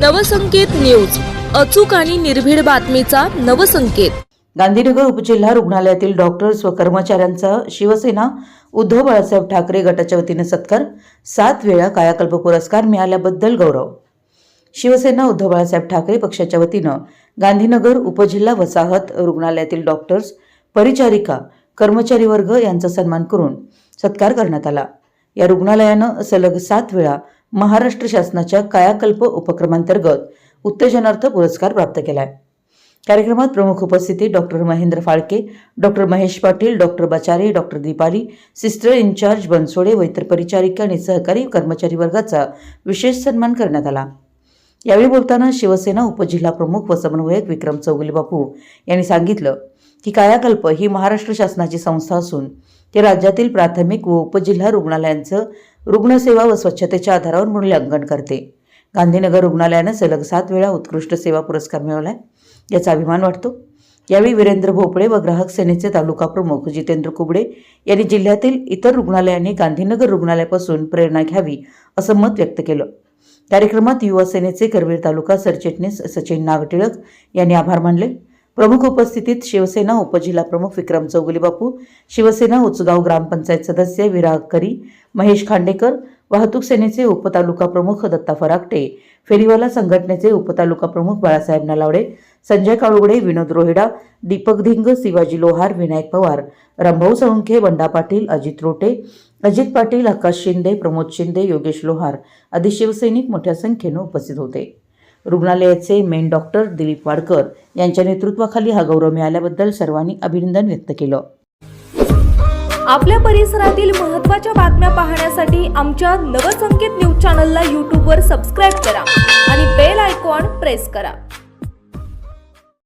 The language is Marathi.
नवसंकेत न्यूज. अचूक आणि निर्भीड बातमीचा नवसंकेत. गांधीनगर उपजिल्हा रुग्णालयातील डॉक्टर्स व कर्मचाऱ्यांचा शिवसेना उद्धव बाळासाहेब ठाकरे गटाच्या वतीने सत्कार सात वेळा कायाकल्प पुरस्कार मिळाल्याबद्दल गौरव. शिवसेना उद्धव बाळासाहेब ठाकरे पक्षाच्या वतीनं गांधीनगर उपजिल्हा वसाहत रुग्णालयातील डॉक्टर्स परिचारिका कर्मचारी वर्ग यांचा सन्मान करून सत्कार करण्यात आला. या रुग्णालयानं सलग सात वेळा महाराष्ट्र शासनाच्या कायाकल्प उपक्रमांतर्गत उत्तेजनार्थ पुरस्कार प्राप्त केलाय. कार्यक्रमात प्रमुख उपस्थिती doctor Mahendra Phalke doctor Mahesh Patil doctor Bachare doctor Deepali sister in charge Bansode व इतर परिचारिका आणि सहकारी कर्मचारी वर्गाचा विशेष सन्मान करण्यात आला. यावेळी बोलताना शिवसेना उपजिल्हा प्रमुख व समन्वयक विक्रम चौगुले बापू यांनी सांगितलं की कायाकल्प ही महाराष्ट्र शासनाची संस्था असून ते राज्यातील प्राथमिक व उपजिल्हा रुग्णालयांचं रुग्णसेवा व स्वच्छतेच्या आधारावर मूल्यांकन करते. गांधीनगर रुग्णालयानं सलग सात वेळा उत्कृष्ट सेवा पुरस्कार मिळवलाय याचा अभिमान वाटतो. यावेळी वीरेंद्र भोपळे व ग्राहक सेनेचे तालुका प्रमुख जितेंद्र कुबडे यांनी जिल्ह्यातील इतर रुग्णालयांनी गांधीनगर रुग्णालयापासून प्रेरणा घ्यावी असं मत व्यक्त केलं. कार्यक्रमात युवा सेनेचे करवीर तालुका सरचिटणीस सचिन नागटिळक यांनी आभार मानले. प्रमुख उपस्थितीत शिवसेना उपजिल्हा प्रमुख विक्रम चौगुलीबापू शिवसेना उचगाव ग्रामपंचायत सदस्य विराग करी महेश खांडेकर वाहतूक सेनेचे उपतालुका प्रमुख दत्ता फराकटे फेरीवाला संघटनेचे उपतालुका प्रमुख बाळासाहेब नलावडे संजय काळुगडे विनोद रोहिडा दीपक धिंग शिवाजी लोहार विनायक पवार रामभाऊ साळुंखे बंडा पाटील अजित रोटे अजित पाटील आकाश शिंदे प्रमोद शिंदे योगेश लोहार आदी शिवसैनिक मोठ्या संख्येनं उपस्थित होते. रुग्णालयाचे मेन डॉक्टर दिलीप वाडकर यांच्या नेतृत्वाखाली हा गौरव मिळाल्याबद्दल सर्वांनी अभिनंदन व्यक्त केलं. आपल्या परिसरातील महत्त्वाच्या बातम्या पाहण्यासाठी आमच्या नवसंकेत न्यूज चॅनलला यूट्यूबवर सबस्क्राईब करा आणि बेल आयकॉन प्रेस करा.